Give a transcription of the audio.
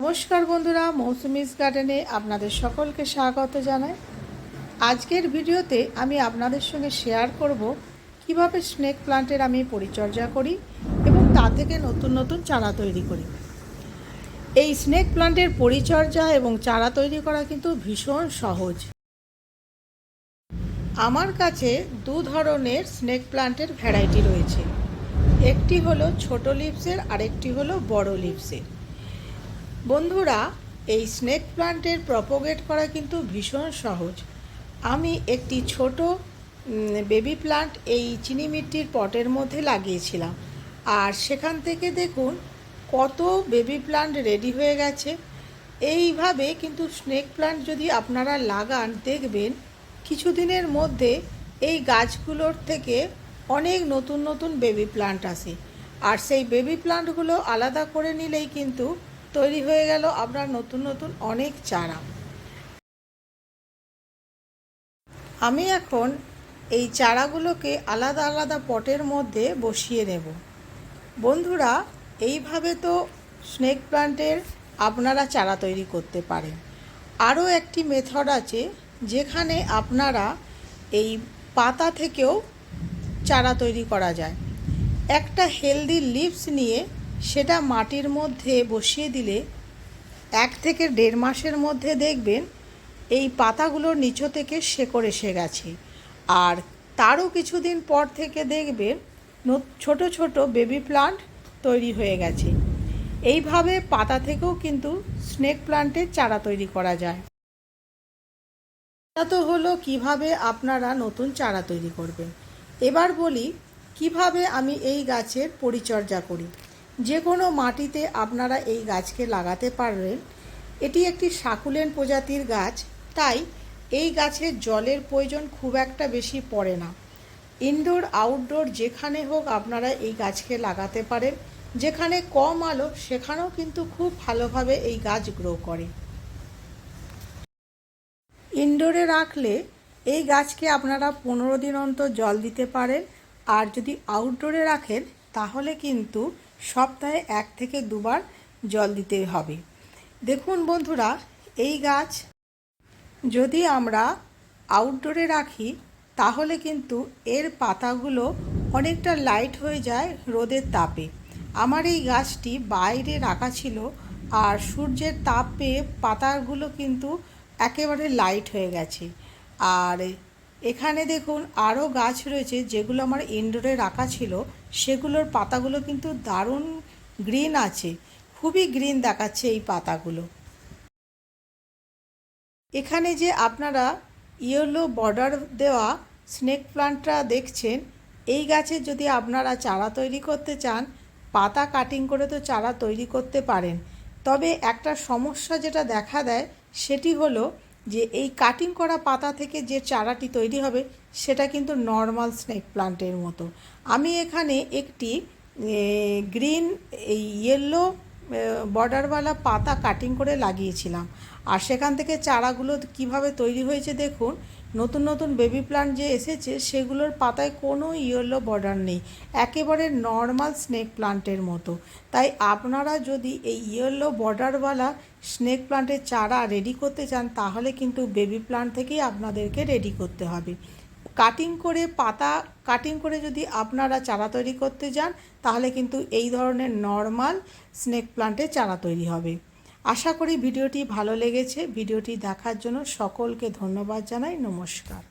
নমস্কার বন্ধুরা, মৌসুমিস গার্ডেনে আপনাদের সকলকে স্বাগত জানাই। আজকের ভিডিওতে আমি আপনাদের সঙ্গে শেয়ার করব কীভাবে স্নেক প্লান্টের আমি পরিচর্যা করি এবং তা থেকে নতুন নতুন চারা তৈরি করি। এই স্নেক প্লান্টের পরিচর্যা এবং চারা তৈরি করা কিন্তু ভীষণ সহজ। আমার কাছে দু ধরনের স্নেক প্লান্টের ভ্যারাইটি রয়েছে। একটি হলো ছোট লিভসের আরেকটি হলো বড় লিভসের বন্ধুরা, এই স্নেক প্লান্টের প্রপোগেট করা কিন্তু ভীষণ সহজ। আমি একটি ছোট বেবি প্লান্ট এই চিনি মিট্টির পটের মধ্যে লাগিয়েছিলাম। আর সেখান থেকে দেখুন কত বেবি প্লান্ট রেডি হয়ে গেছে। এইভাবে কিন্তু স্নেক প্লান্ট যদি আপনারা লাগান, দেখবেন কিছুদিনের মধ্যে এই গাছগুলোর থেকে অনেক নতুন নতুন বেবি প্লান্ট আসে। আর সেই বেবি প্লান্টগুলো আলাদা করে নিলেই কিন্তু তৈরি হয়ে গেল আপনার নতুন নতুন অনেক চারা। আমি এখন এই চারাগুলোকে আলাদা আলাদা পটের মধ্যে বসিয়ে নেব। বন্ধুরা, এইভাবে তো স্নেক প্লান্টের আপনারা চারা তৈরি করতে পারেন। আরও একটি মেথড আছে যেখানে আপনারা এই পাতা থেকেও চারা তৈরি করা যায়। একটা হেলদি লিভস নিয়ে সেটা মাটির মধ্যে বসিয়ে দিলে এক থেকে দেড় মাসের মধ্যে দেখবেন এই পাতাগুলোর নিচু থেকে শেকড় এসে গেছে। আর তারও কিছুদিন পর থেকে দেখবেন ছোট ছোট বেবি প্লান্ট তৈরি হয়ে গেছে। এইভাবে পাতা থেকেও কিন্তু স্নেক প্লান্টের চারা তৈরি করা যায়। তো হলো কীভাবে আপনারা নতুন চারা তৈরি করবেন। এবার বলি, কীভাবে আমি এই গাছের পরিচর্যা করি? যে কোনো মাটিতে আপনারা এই গাছকে লাগাতে পারবেন। এটি একটি সাকুলেন প্রজাতির গাছ, তাই এই গাছের জলের প্রয়োজন খুব একটা বেশি পড়ে না। ইনডোর, আউটডোর যেখানে হোক আপনারা এই গাছকে লাগাতে পারেন। যেখানে কম আলো, সেখানেও কিন্তু খুব ভালোভাবে এই গাছ গ্রো করে। ইনডোরে রাখলে এই গাছকে আপনারা পনেরো দিন অন্তর জল দিতে পারেন। আর যদি আউটডোরে রাখেন, তাহলে কিন্তু সপ্তাহে এক থেকে দুবার জল দিতে হবে। দেখুন বন্ধুরা, এই গাছ যদি আমরা আউটডোরে রাখি, তাহলে কিন্তু এর পাতাগুলো অনেকটা লাইট হয়ে যায় রোদের তাপে। আমার এই গাছটি বাইরে রাখা ছিল আর সূর্যের তাপ পাতাগুলো কিন্তু একেবারে লাইট হয়ে গেছে। আর এখানে দেখুন আরও গাছ রয়েছে যেগুলো আমার ইনডোরে রাখা ছিল। সেগুলোর পাতাগুলো কিন্তু দারুণ গ্রিন আছে। খুবই গ্রিন দেখাচ্ছে এই পাতাগুলো। এখানে যে আপনারা ইয়েলো বর্ডার দেওয়া স্নেক প্লান্টটা দেখছেন, এই গাছের যদি আপনারা চারা তৈরি করতে চান, পাতা কাটিং করে তো চারা তৈরি করতে পারেন। তবে একটা সমস্যা যেটা দেখা দেয়, সেটি হলো যে এই কাটিং করা পাতা থেকে যে চারাটি তৈরি হবে, সেটা কিন্তু নর্মাল স্নেক প্লান্টের মতো। আমি এখানে একটি গ্রিন এই ইয়েলো বর্ডারওয়ালা পাতা কাটিং করে লাগিয়েছিলাম। আর সেখান থেকে চারাগুলো কীভাবে তৈরি হয়েছে দেখুন নতুন নতুন বেবি প্লান্ট যে এসেছে, সেগুলোর পাতায় কোনো ইয়েলো বর্ডার নেই। একেবারে নর্মাল স্নেক প্লান্টের মতো। তাই আপনারা যদি এই ইয়েলো বর্ডারওয়ালা স্নেক প্লান্টের চারা রেডি করতে চান, তাহলে কিন্তু বেবি প্লান্ট থেকেই আপনাদেরকে রেডি করতে হবে। কাটিং করে পাতা কাটিং করে যদি আপনারা চারা তৈরি করতে যান, তাহলে কিন্তু এই ধরনের নর্মাল স্নেক প্লান্টের চারা তৈরি হবে। আশা করি ভিডিওটি ভালো লেগেছে। ভিডিওটি দেখার জন্য সকলকে ধন্যবাদ জানাই। নমস্কার।